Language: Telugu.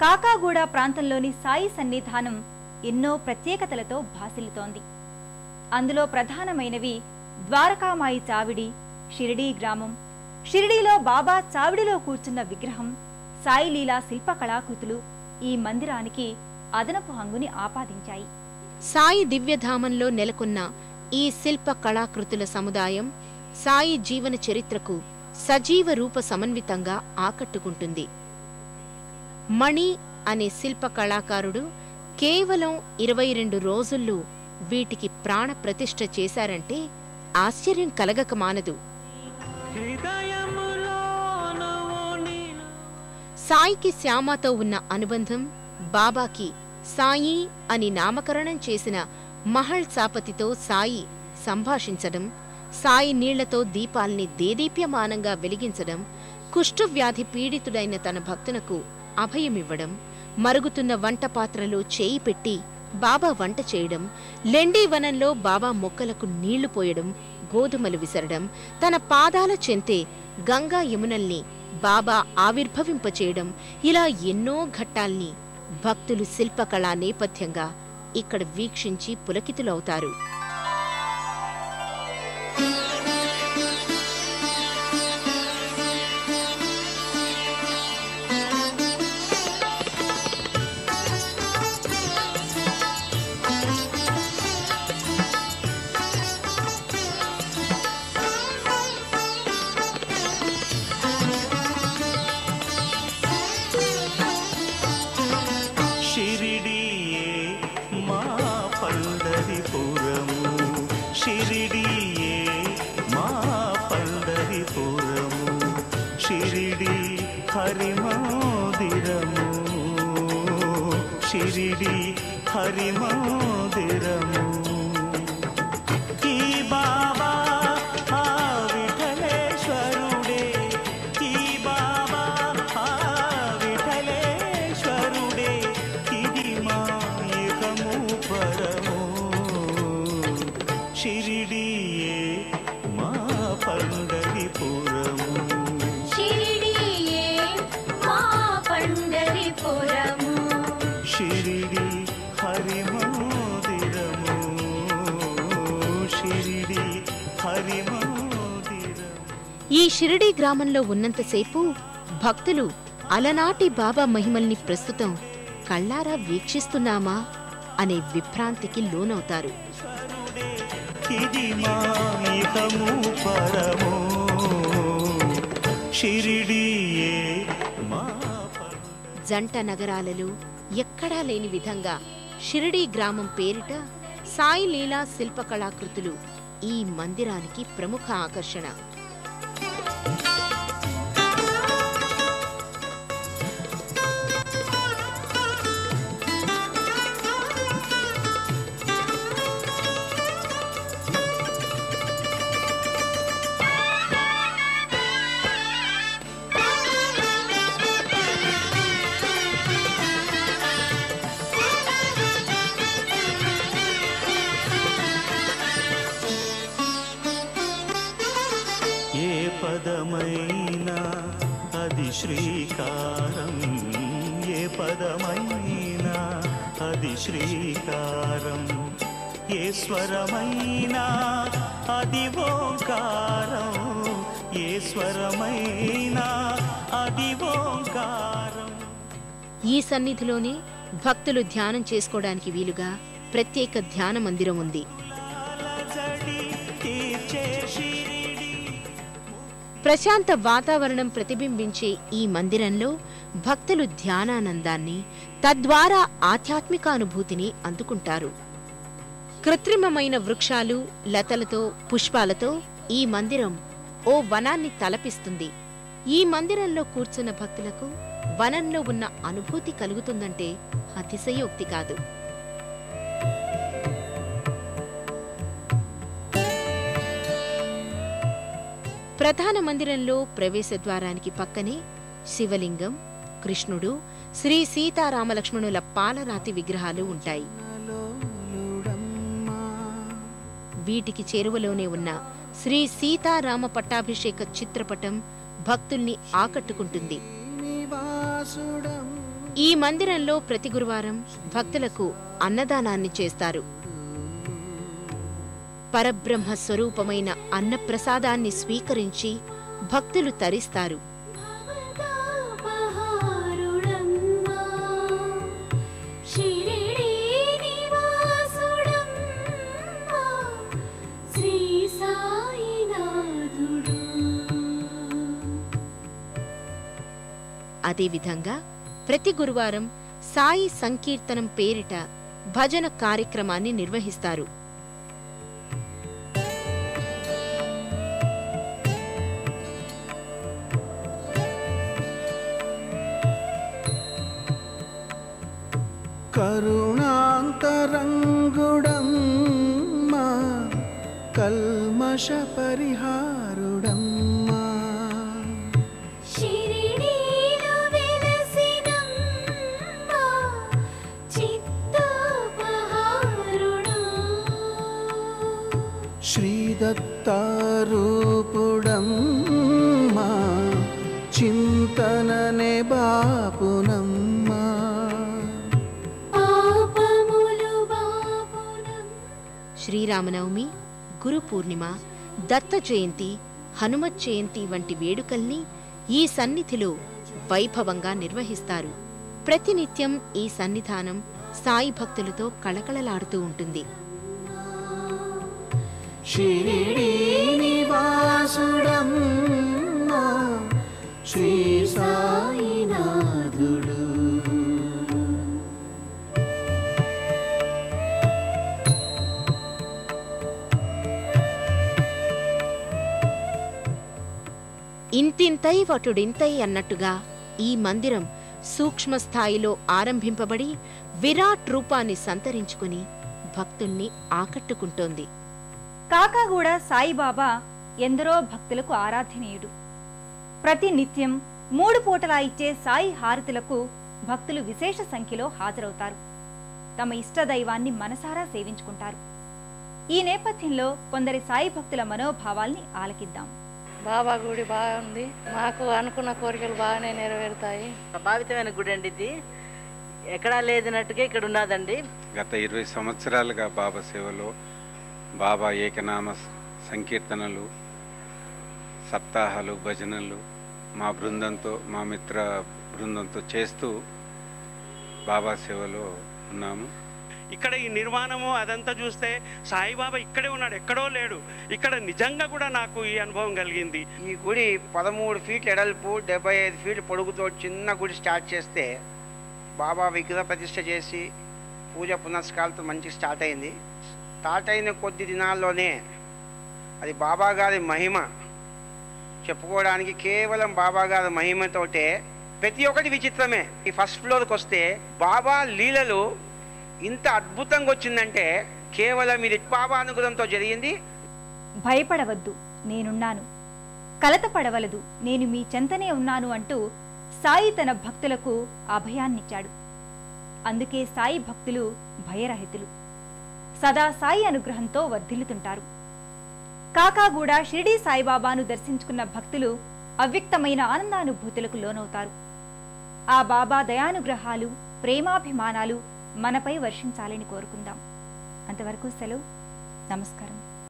కాకాగూడ ప్రాంతంలోని సాయి సన్నిధానం ఎన్నో ప్రత్యేకతలతో భాసిల్లుతోంది. అందులో ప్రధానమైనవి ద్వారకామాయి చావిడి షిరిడీ గ్రామం. షిరిడీలో బాబా చావిడిలో కూర్చున్న విగ్రహం సాయిలీలా శిల్ప కళాకృతులు ఈ మందిరానికి అదనపు హంగుని ఆపాదించాయి. సాయి దివ్యధామంలో నెలకొన్న ఈ శిల్ప కళాకృతుల సముదాయం సాయి జీవన చరిత్రకు సజీవ రూప సమన్వితంగా ఆకట్టుకుంటుంది. మణి అనే శిల్ప కళాకారుడు కేవలం ఇరవై రెండు రోజుల్లో వీటికి ప్రాణ ప్రతిష్ఠ చేశారంటే ఆశ్చర్యం కలగక మానదు. సాయికి శ్యామతో ఉన్న అనుబంధం బాబాకి సాయి అని నామకరణం చేసిన మహల్ చాపతితో సాయి సంభాషించడం సాయి నీళ్ళతో దీపాల్ని దేదీప్యమానంగా వెలిగించడం కుష్ఠవ్యాధి పీడితుడైన తన భక్తునకు అభయమివ్వడం మరుగుతున్న వంట పాత్రలో చేయి పెట్టి బాబా వంట చేయడం లెండీ వనంలో బాబా మొక్కలకు నీళ్ళు పోయడం గోధుమలు విసరడం తన పాదాల చెంతే గంగా యమునల్ని బాబా ఆవిర్భవింపచేయడం ఇలా ఎన్నో ఘట్టాల్ని భక్తులు శిల్పకళా నేపథ్యంగా ఇక్కడ వీక్షించి పులకితులవుతారు. షిరిడి హరిమందిరము షిరిడి హరిమందిరము ఈ షిరిడీ గ్రామంలో ఉన్నంతసేపు భక్తులు అలనాటి బాబా మహిమల్ని ప్రస్తుతం కళ్ళారా వీక్షిస్తున్నామా అనే విభ్రాంతికి లోనవుతారు. జంట నగరాలలో ఎక్కడా లేని విధంగా షిరిడీ గ్రామం పేరిట సాయి లీలా శిల్పకళాకృతులు ఈ మందిరానికి ప్రముఖ ఆకర్షణ. పదమైనా? అది శ్రీకారం ఏ పదమైనా? అది శ్రీకారం ఏ స్వరమైనా? అది ఓంకారం ఏ స్వరమైనా? అది ఓంకారం. ఈ సన్నిధిలోనే భక్తులు ధ్యానం చేసుకోవడానికి వీలుగా ప్రత్యేక ధ్యాన మందిరం ఉంది. ప్రశాంత వాతావరణం ప్రతిబింబించే ఈ మందిరంలో భక్తులు ధ్యానానందాన్ని తద్వారా ఆధ్యాత్మికానుభూతిని అందుకుంటారు. కృత్రిమమైన వృక్షాలు లతలతో పుష్పాలతో ఈ మందిరం ఓ వనాన్ని తలపిస్తుంది. ఈ మందిరంలో కూర్చున్న భక్తులకు వనంలో ఉన్న అనుభూతి కలుగుతుందంటే అతిశయోక్తి కాదు. ప్రధాన మందిరంలో ప్రవేశ ద్వారానికి పక్కనే శివలింగం కృష్ణుడు శ్రీ సీతారామలక్ష్మణుల పాలరాతి విగ్రహాలు ఉంటాయి. వీటికి చేరువలోనే ఉన్న శ్రీ సీతారామ పట్టాభిషేక చిత్రపటం భక్తుల్ని ఆకట్టుకుంటుంది. ఈ మందిరంలో ప్రతి గురువారం భక్తులకు అన్నదానాన్ని చేస్తారు. పరబ్రహ్మ స్వరూపమైన అన్నప్రసాదాన్ని స్వీకరించి భక్తులు తరిస్తారు. అదేవిధంగా ప్రతి గురువారం సాయి సంకీర్తనం పేరిట భజన కార్యక్రమాన్ని నిర్వహిస్తారు. കരുണാന്തരങ്കുടമ്മ കൽമഷപരിഹാരുടം ശ്രീദത്താരൂപുടം ചിന്തനനെ ബാപുന శ్రీరామనవమి గురు పూర్ణిమ దత్త జయంతి హనుమత్ జయంతి వంటి వేడుకల్ని ఈ సన్నిధిలో వైభవంగా నిర్వహిస్తారు. ప్రతినిత్యం ఈ సన్నిధానం సాయి భక్తులతో కళకళలాడుతూ ఉంటుంది. శ్రీ ఇంతింతై వటుడింతై అన్నట్టుగా ఈ మందిరం సూక్ష్మ స్థాయిలో ఆరంభింపబడి విరాట్ రూపాన్ని సంతరించుకుని భక్తుణ్ణి ఆకట్టుకుంటోంది. కాకాగూడ సాయిబాబా ఎందరో భక్తులకు ఆరాధనీయుడు. ప్రతి నిత్యం మూడు పూటలా ఇచ్చే సాయి హారతులకు భక్తులు విశేష సంఖ్యలో హాజరవుతారు. తమ ఇష్టదైవాన్ని మనసారా సేవించుకుంటారు. ఈ నేపథ్యంలో కొందరి సాయి భక్తుల మనోభావాల్ని ఆలకిద్దాం. బాబా గుడి బాగుంది. మాకు అనుకున్న కోరికలు బాగానే నెరవేరుతాయి. ప్రభావితమైన గుడి అండి ఇది. ఎక్కడా లేదన్నట్టుగా ఇక్కడ ఉన్నదండి. గత ఇరవై సంవత్సరాలుగా బాబా సేవలో బాబా ఏకనామ సంకీర్తనలు సప్తాహాలు భజనలు మా బృందంతో మా మిత్ర బృందంతో చేస్తూ బాబా సేవలో ఉన్నాము. ఇక్కడ ఈ నిర్మాణము అదంతా చూస్తే సాయిబాబా ఇక్కడే ఉన్నాడు ఎక్కడో లేడు. ఇక్కడ నిజంగా కూడా నాకు ఈ అనుభవం కలిగింది. ఈ గుడి పదమూడు ఫీట్ల ఎడల్పు డెబ్బై ఐదు ఫీట్ల పొడుగుతో చిన్న గుడి స్టార్ట్ చేస్తే బాబా విగ్రహ ప్రతిష్ట చేసి పూజ పునస్కారాలతో మంచి స్టార్ట్ అయింది. స్టార్ట్ అయిన కొద్ది దినాల్లోనే అది బాబా గారి మహిమ చెప్పుకోవడానికి కేవలం బాబా గారి మహిమతోటే ప్రతి ఒక్కటి విచిత్రమే. ఈ ఫస్ట్ ఫ్లోర్కి వస్తే బాబా లీలలు ఇంత అద్భుతంగా వచ్చిందంటే కేవలం ఇది బాబా జరిగింది? భయపడవద్దు నేనున్నాను. కలత పడవలదు నేను మీ చెంతనే ఉన్నాను అంటూ సాయి తన భక్తులకు అభయాన్నిచ్చాడు. అందుకే సాయి భక్తులు భయరహితులు. సదా సాయి అనుగ్రహంతో వర్ధిల్లుతుంటారు. కాకాగూడ షిరిడీ సాయిబాబాను దర్శించుకున్న భక్తులు అవ్యక్తమైన ఆనందానుభూతులకు లోనవుతారు. ఆ బాబా దయానుగ్రహాలు ప్రేమాభిమానాలు మనపై వర్షించాలని కోరుకుందాం. అంతవరకు సెలవు. నమస్కారం.